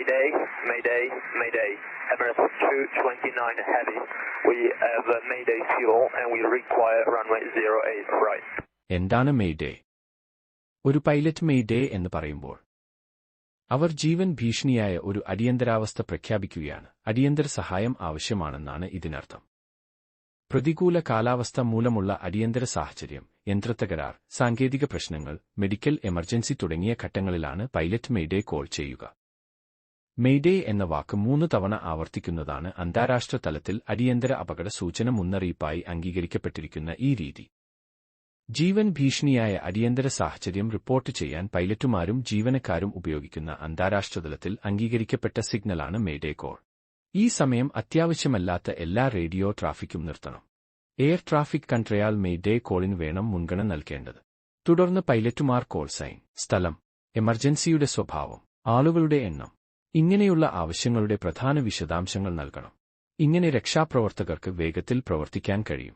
Mayday, Mayday, Mayday. Emirates 229 Heavy. We have a Mayday fuel and we require runway 08 right. എന്താണ് mayday ഒരു pilot mayday എന്ന് പറയുമ്പോൾ അവർ ജീവൻ ഭീഷണിയായ ഒരു അടിയന്തരാവസ്ഥ പ്രഖ്യാപിക്കുകയാണ് അടിയന്തര സഹായം ആവശ്യമാണെന്നാണ് ഇതിനർത്ഥം പ്രതികൂല കാലാവസ്ഥ മൂലമുള്ള അടിയന്തര സാഹചര്യം യന്ത്രത്തകരാർ സാങ്കേതിക പ്രശ്നങ്ങൾ മെഡിക്കൽ എമർജൻസി തുടങ്ങിയ ഘട്ടങ്ങളിലാണ് പൈലറ്റ് മെയ്ഡേ കോൾ ചെയ്യുക മെയ്ഡേ എന്ന വാക്ക് മൂന്ന് തവണ ആവർത്തിക്കുന്നതാണ് അന്താരാഷ്ട്ര തലത്തിൽ അടിയന്തര അപകട സൂചന മുന്നറിയിപ്പായി അംഗീകരിക്കപ്പെട്ടിരിക്കുന്ന ഈ രീതി. ജീവൻ ഭീഷണിയായ അടിയന്തര സാഹചര്യം റിപ്പോർട്ട് ചെയ്യാൻ പൈലറ്റുമാരും ജീവനക്കാരും ഉപയോഗിക്കുന്ന അന്താരാഷ്ട്രതലത്തിൽ അംഗീകരിക്കപ്പെട്ട സിഗ്നലാണ് മെയ്ഡേ കോൾ. ഈ സമയം അത്യാവശ്യമല്ലാത്ത എല്ലാ റേഡിയോ ട്രാഫിക്കും നിർത്തണം. എയർ ട്രാഫിക് കൺട്രയാൽ മെയ്ഡേ കോളിന് വേണം മുൻഗണന നൽകേണ്ടത്. തുടർന്ന് പൈലറ്റുമാർ കോൾ സൈൻ. സ്ഥലം. എമർജൻസിയുടെ സ്വഭാവം. ആളുകളുടെ എണ്ണം. ഇങ്ങനെയുള്ള ആവശ്യങ്ങളുടെ പ്രധാന വിശദാംശങ്ങൾ നൽകണം. ഇങ്ങനെ രക്ഷാപ്രവർത്തകർക്ക് വേഗത്തിൽ പ്രവർത്തിക്കാൻ കഴിയും.